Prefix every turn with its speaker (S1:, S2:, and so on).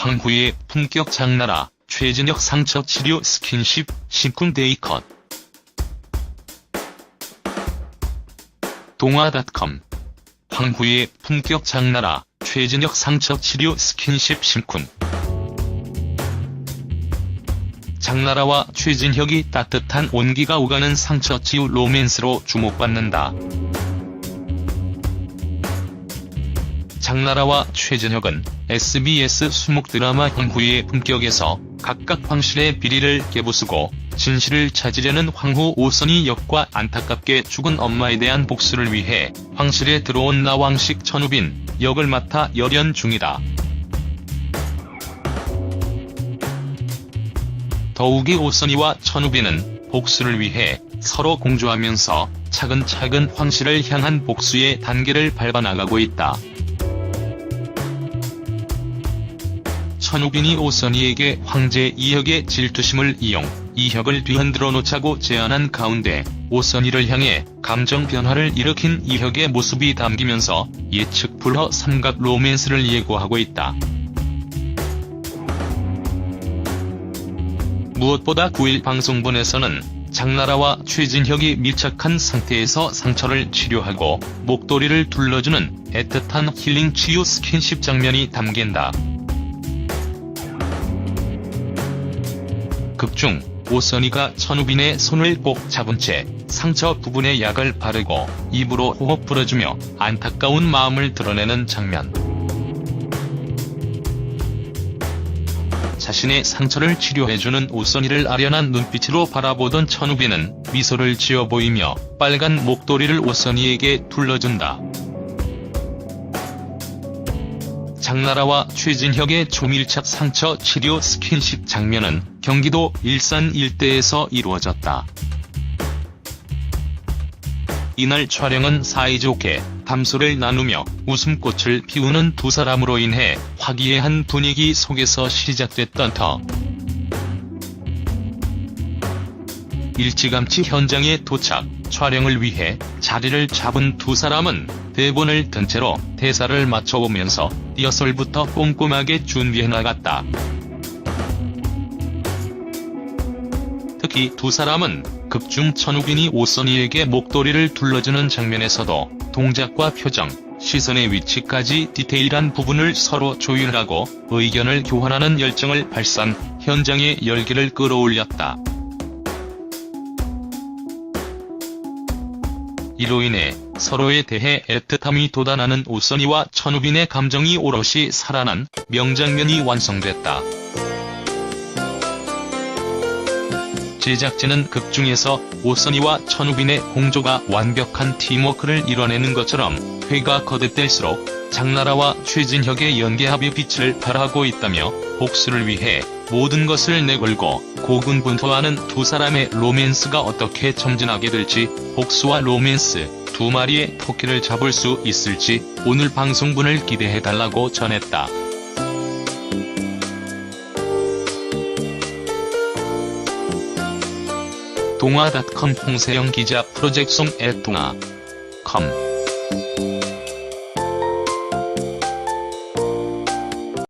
S1: 황후의 품격 장나라, 최진혁 상처 치료 스킨십, 식군 데이 컷. 동아닷컴. 황후의 품격 장나라, 최진혁 상처 치료 스킨십 심쿵. 장나라와 최진혁이 따뜻한 온기가 오가는 상처 치유 로맨스로 주목받는다. 장나라와 최진혁은 SBS 수목 드라마 황후의 품격에서 각각 황실의 비리를 깨부수고 진실을 찾으려는 황후 오선희 역과 안타깝게 죽은 엄마에 대한 복수를 위해 황실에 들어온 나왕식 천우빈 역을 맡아 열연 중이다. 더욱이 오선희와 천우빈은 복수를 위해 서로 공조하면서 차근차근 황실을 향한 복수의 단계를 밟아나가고 있다. 천우빈이 오선희에게 황제 이혁의 질투심을 이용 이혁을 뒤흔들어 놓자고 제안한 가운데 오선희를 향해 감정 변화를 일으킨 이혁의 모습이 담기면서 예측 불허 삼각 로맨스를 예고하고 있다. 무엇보다 9일 방송본에서는 장나라와 최진혁이 밀착한 상태에서 상처를 치료하고 목도리를 둘러주는 애틋한 힐링 치유 스킨십 장면이 담긴다. 극중 오선희가 천우빈의 손을 꼭 잡은 채 상처 부분에 약을 바르고 입으로 호흡 불어주며 안타까운 마음을 드러내는 장면. 자신의 상처를 치료해주는 오선희를 아련한 눈빛으로 바라보던 천우빈은 미소를 지어 보이며 빨간 목도리를 오선희에게 둘러준다. 장나라와 최진혁의 초밀착 상처 치료 스킨십 장면은 경기도 일산 일대에서 이루어졌다. 이날 촬영은 사이좋게 담소를 나누며 웃음꽃을 피우는 두 사람으로 인해 화기애한 분위기 속에서 시작됐던 터. 일찌감치 현장에 도착, 촬영을 위해 자리를 잡은 두 사람은 대본을 든 채로 대사를 맞춰보면서 리허설부터 꼼꼼하게 준비해 나갔다. 특히 두 사람은 극중 천우빈이 오선희에게 목도리를 둘러주는 장면에서도 동작과 표정, 시선의 위치까지 디테일한 부분을 서로 조율하고 의견을 교환하는 열정을 발산, 현장의 열기를 끌어올렸다. 이로 인해 서로에 대해 애틋함이 돋아나는 오선희와 천우빈의 감정이 오롯이 살아난 명장면이 완성됐다. 제작진은 극 중에서 오선희와 천우빈의 공조가 완벽한 팀워크를 이뤄내는 것처럼 회가 거듭될수록 장나라와 최진혁의 연계합이 빛을 발하고 있다며 복수를 위해 모든 것을 내걸고 고군분투하는 두 사람의 로맨스가 어떻게 점진하게 될지 복수와 로맨스 두 마리의 토끼를 잡을 수 있을지 오늘 방송분을 기대해달라고 전했다. 동아닷컴 홍세영 기자 프로젝송 앳동아 컴